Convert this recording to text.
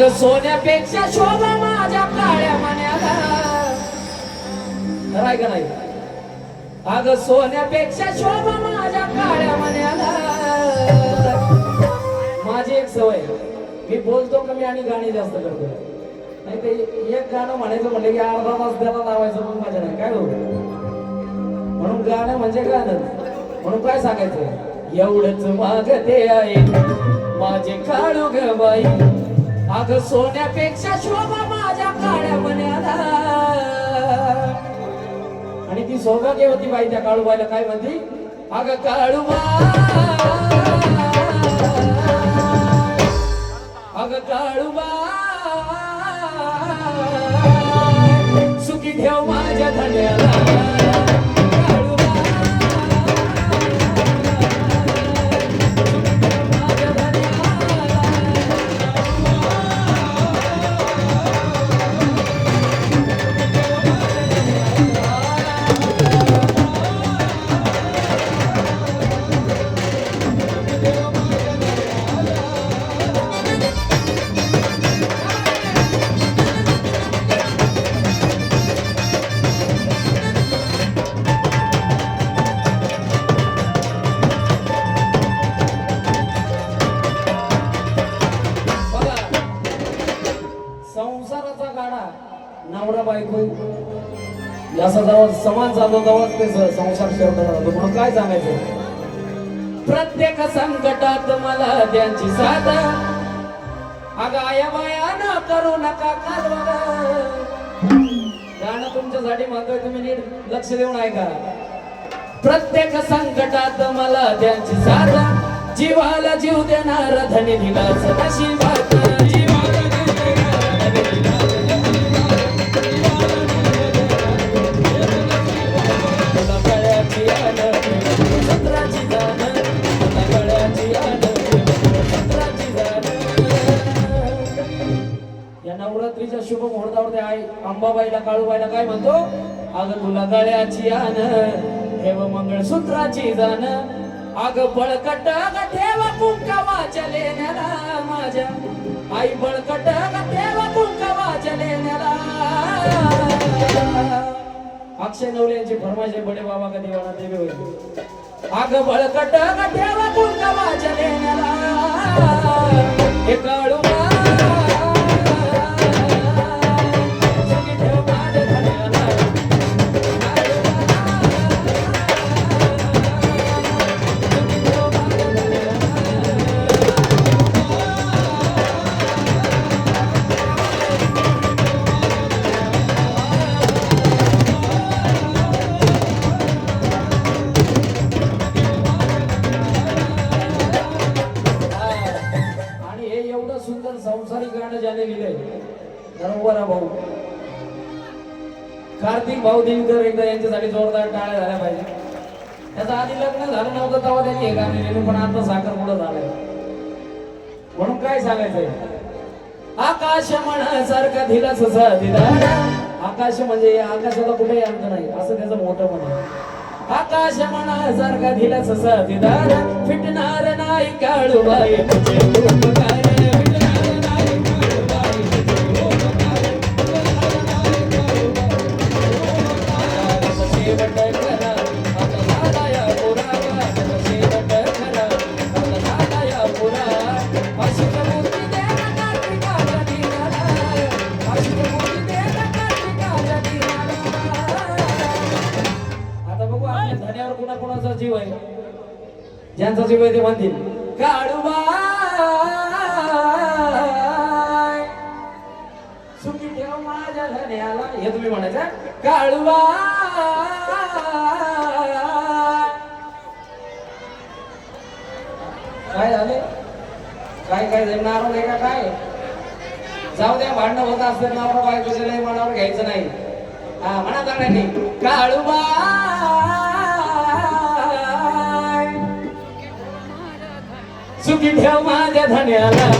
अग सोन्यापेक्षा शोभा माझ्या काळ्या मण्याला खरं का नाही? अग सोन्यापेक्षा शोभा माझ्या काळ्या मण्याला माझी एक सवय मी बोलतो कमी आणि गाणी जास्त करतो. नाही ते एक गाणं म्हणायचं म्हणलं की अर्धा तास त्याला लावायचं मग माझ्या नाही. काय होतं? म्हणून गाणं म्हणजे गाणं. म्हणून काय सांगायचं? एवढंच मागते आहे माझे काळू ग बाई. अग सोन्यापेक्षा शोभा माझ्या काळ्या मण्याला. आणि ती सौभाग्य होती बाई त्या काळूबाईला काय म्हणती? अग काळूबा अग काळूबा सुखी ठेव माझ्या धन्याला. नवरा बायको याचा जेव्हा समान चालतो तेव्हाच ते संसार शेवटा जातो म्हणून काय सांगायचं? प्रत्येक संकटात मला त्यांची साथ. अगं आया बाया न करू नका कालवा गाणं तुमच्यासाठी म्हणतोय तुम्ही नीट लक्ष देऊन ऐका. प्रत्येक संकटात मला त्यांची साधा जीवाला जीव देणार धनी दिलाच नशिबात. जीवाला जीव देणार धनी दिलाच या शुभ मुहूर्तावर ते आई अंबाबाईला काळूबाईला काय म्हणतो? अग तुला गळ्याची आण ठेव मंगळसूत्राची जाण अग बळकट ग ठेव कुंकावाच्या लेण्याला माझ्या. आई बळकट ग ठेव कुंकावाच्या लेण्याला अक्षय नवले यांची फरमाईश आहे बडे बाबा कधी वाणा देवी होईल अग बळकट ग ठेव कुंकावाच्या लेण्याला हे काळू नरवरा भाऊ. कार्तिक भाऊ दिनकर एकदा यांच्यासाठी जोरदार टाळ्या झाल्या पाहिजे. त्याचं आधी लग्न झालं नव्हतं तेव्हा त्यांनी हे गाणं लिहिलं पण आता साखर पुढं झालंय. म्हणून काय सांगायचंय? आकाश म्हणसारखा दिला ससा दिला आकाश म्हणजे आकाशाला कुठेही अंत नाही असं त्याचं मोठं म्हण आहे. आकाश म्हणसारखा दिला ससा दिदार फिटणार नाही काळू बाई. आता धन्यावर कुणा कुणाचा जीव आहे? ज्यांचा जीव आहे ते म्हणतील काळूबाई सुखी ठेव माझ्या धन्याला. हे तुम्ही म्हणायचं काळूबा काय झाले? काय काय जमणार नाही का काय? जाऊ द्या भांडण होत असते नवरा बायकोचे नाही मनावर घ्यायचं नाही. हा म्हणा चांगल्याने काळूबा ठेव माझ्या धन्याला.